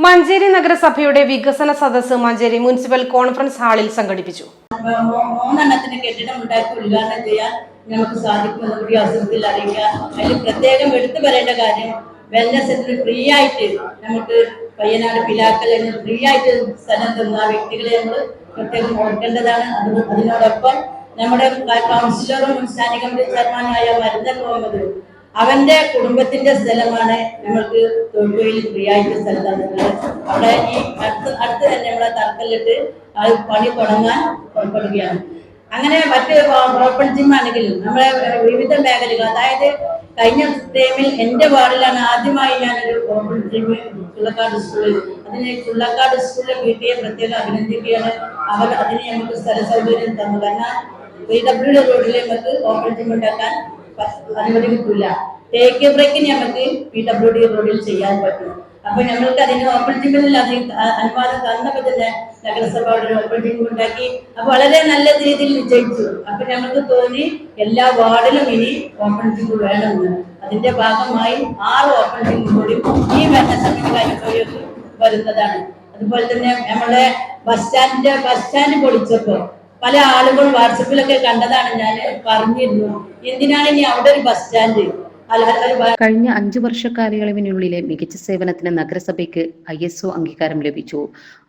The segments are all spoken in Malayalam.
മഞ്ചേരി നഗരസഭയുടെ വികസന സദസ്സ് മഞ്ചേരി മുനിസിപ്പൽ കോൺഫറൻസ് ഹാളിൽ സംഘടിപ്പിച്ചു. മൂ- മൂന്നെണ്ണത്തിന് കെട്ടിടം ഉണ്ടാക്കി ഉദ്ഘാടനം ചെയ്യാൻ നമുക്ക് സാധിക്കുമെന്ന് കൂടി അവസരത്തിൽ അറിയിക്കുക. അതിൽ പ്രത്യേകം എടുത്തു പറയേണ്ട കാര്യം വെൽനസ് ഫ്രീ ആയിട്ട് നമുക്ക് പയ്യനാട് പിലാക്കലിന് ഫ്രീ ആയിട്ട് സ്ഥലം തന്ന വ്യക്തികളെ നമ്മൾ പ്രത്യേകം ഓർക്കേണ്ടതാണ്. അത് അതിനോടൊപ്പം നമ്മുടെ കൗൺസിലറും കമ്മിറ്റി ചെയർമാനായ മരുന്ന് മുഹമ്മദ് അവന്റെ കുടുംബത്തിന്റെ സ്ഥലമാണ് നമ്മൾക്ക് തൊഴിൽ ഫ്രീ ആയിട്ട് സ്ഥലം തന്നിട്ടുള്ളത്. അവിടെ ഈ അടുത്ത് അടുത്ത് തന്നെ നമ്മളെ തറക്കല്ലിട്ട് അത് പണി തുടങ്ങാൻ പുറപ്പെടുകയാണ്. അങ്ങനെ മറ്റ് ആണെങ്കിലും നമ്മളെ വിവിധ മേഖലകൾ അതായത് കഴിഞ്ഞ ടൈമിൽ എന്റെ വാർഡിലാണ് ആദ്യമായി ഞാനൊരു ഓപ്പൺ ജിം ചുള്ളക്കാട് സ്കൂളിൽ അതിന് ചുള്ളക്കാട് സ്കൂളിലെ വീട്ടിയെ ടി പ്രത്യേകം അഭിനന്ദിക്കുകയാണ്. അവർ അതിന് നമുക്ക് സ്ഥല സൗകര്യം തന്നു. കാരണം പി ഡബ്ല്യു റോഡിൽ നമുക്ക് ഓപ്പൺ ജിം ഉണ്ടാക്കാൻ അനുമതി കിട്ടൂല. ടേക്ക് ബ്രേക്കിന് ഞങ്ങൾക്ക് പി ഡബ്ല്യു ഡി റോഡിൽ ചെയ്യാൻ പറ്റും. അപ്പൊ ഞങ്ങൾക്ക് അതിന് ഓപ്പൺ ജിമ്മിൽ അനുവാദം തന്നപ്പോ തന്നെ നഗരസഭ ഒരു ഓപ്പൺ ജിം ഉണ്ടാക്കി. അപ്പൊ വളരെ നല്ല രീതിയിൽ വിജയിച്ചു. അപ്പൊ ഞങ്ങൾക്ക് തോന്നി എല്ലാ വാർഡിലും ഇനി ഓപ്പൺ ജിം വേണമെന്ന്. അതിന്റെ ഭാഗമായി ആറ് ഓപ്പൺ കൂടി ഈ ഭരണസമിതി കാര്യത്തോടെയൊക്കെ വരുന്നതാണ്. അതുപോലെ തന്നെ നമ്മുടെ ബസ് സ്റ്റാൻഡിന്റെ ബസ് സ്റ്റാൻഡ് പൊളിച്ചപ്പോ പല ആളുകൾ വാട്സപ്പിലൊക്കെ കണ്ടതാണ് ഞാൻ പറഞ്ഞിരുന്നു. എന്തിനാണ് ഇനി അവിടെ ഒരു ബസ് സ്റ്റാൻഡ്? കഴിഞ്ഞ അഞ്ചു വർഷ കാലയളവിനുള്ളിലെ മികച്ച സേവനത്തിന് നഗരസഭയ്ക്ക് ഐ എസ് ഒ അംഗീകാരം ലഭിച്ചു.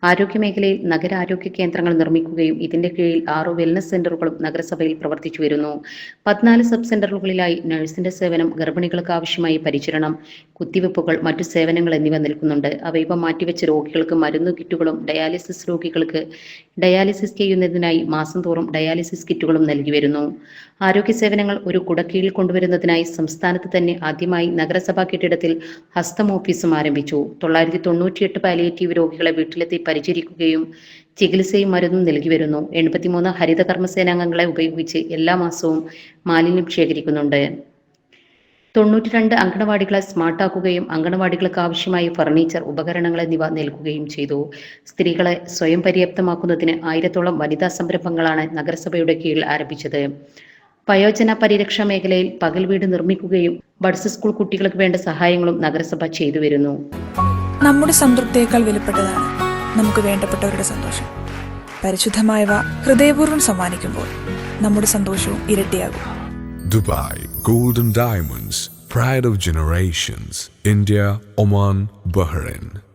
ആരോഗ്യമേഖലയിൽ നഗരാരോഗ്യ കേന്ദ്രങ്ങൾ നിർമ്മിക്കുകയും ഇതിന്റെ കീഴിൽ ആറു വെൽനസ് സെന്ററുകളും നഗരസഭയിൽ പ്രവർത്തിച്ചു വരുന്നു. പതിനാല് സബ് സെന്ററുകളിലായി നഴ്സിന്റെ സേവനം ഗർഭിണികൾക്ക് ആവശ്യമായ പരിചരണം കുത്തിവെപ്പുകൾ മറ്റു സേവനങ്ങൾ എന്നിവ നിൽക്കുന്നുണ്ട് അവയവ മാറ്റിവെച്ച രോഗികൾക്ക് മരുന്ന് കിറ്റുകളും ഡയാലിസിസ് രോഗികൾക്ക് ഡയാലിസിസ് ചെയ്യുന്നതിനായി മാസം തോറും ഡയാലിസിസ് കിറ്റുകളും നൽകി വരുന്നു. ആരോഗ്യ സേവനങ്ങൾ ഒരു കുടക്കീഴിൽ കൊണ്ടുവരുന്നതിനായി സംസ്ഥാനത്ത് തന്നെ ആദ്യമായി നഗരസഭാ കെട്ടിടത്തിൽ ഹസ്തം ഓഫീസും ആരംഭിച്ചു. തൊള്ളായിരത്തി തൊണ്ണൂറ്റിയെട്ട് പാലിയേറ്റീവ് രോഗികളെ വീട്ടിലെത്തി പരിചരിക്കുകയും ചികിത്സയും മരുന്നും നൽകി വരുന്നു. എൺപത്തിമൂന്ന് ഹരിത കർമ്മസേനാംഗങ്ങളെ ഉപയോഗിച്ച് എല്ലാ മാസവും മാലിന്യം ശേഖരിക്കുന്നുണ്ട്. തൊണ്ണൂറ്റി രണ്ട് അങ്കണവാടികളെ സ്മാർട്ടാക്കുകയും അങ്കണവാടികൾക്ക് ആവശ്യമായ ഫർണിച്ചർ ഉപകരണങ്ങൾ എന്നിവ നൽകുകയും ചെയ്തു. സ്ത്രീകളെ സ്വയം പര്യാപ്തമാക്കുന്നതിന് ആയിരത്തോളം വനിതാ സംരംഭങ്ങളാണ് നഗരസഭയുടെ കീഴിൽ ആരംഭിച്ചത്. വയോജന പരിരക്ഷാ മേഖലയിൽ പകൽ വീട് നിർമ്മിക്കുകയും ബഡ്സ് സ്കൂൾ കുട്ടികൾക്ക് വേണ്ട സഹായങ്ങളും നഗരസഭ ചെയ്തു വരുന്നു. നമ്മുടെ സംതൃപ്തിയേക്കാൾ വിലപ്പെട്ടതാണ് നമുക്ക് വേണ്ടപ്പെട്ടവരുടെ സന്തോഷം. പരിശുദ്ധമായവ ഹൃദയപൂർവം സമ്മാനിക്കുമ്പോൾ നമ്മുടെ സന്തോഷവും ഇരട്ടിയാകും. Dubai golden diamonds pride of generations India Oman Bahrain.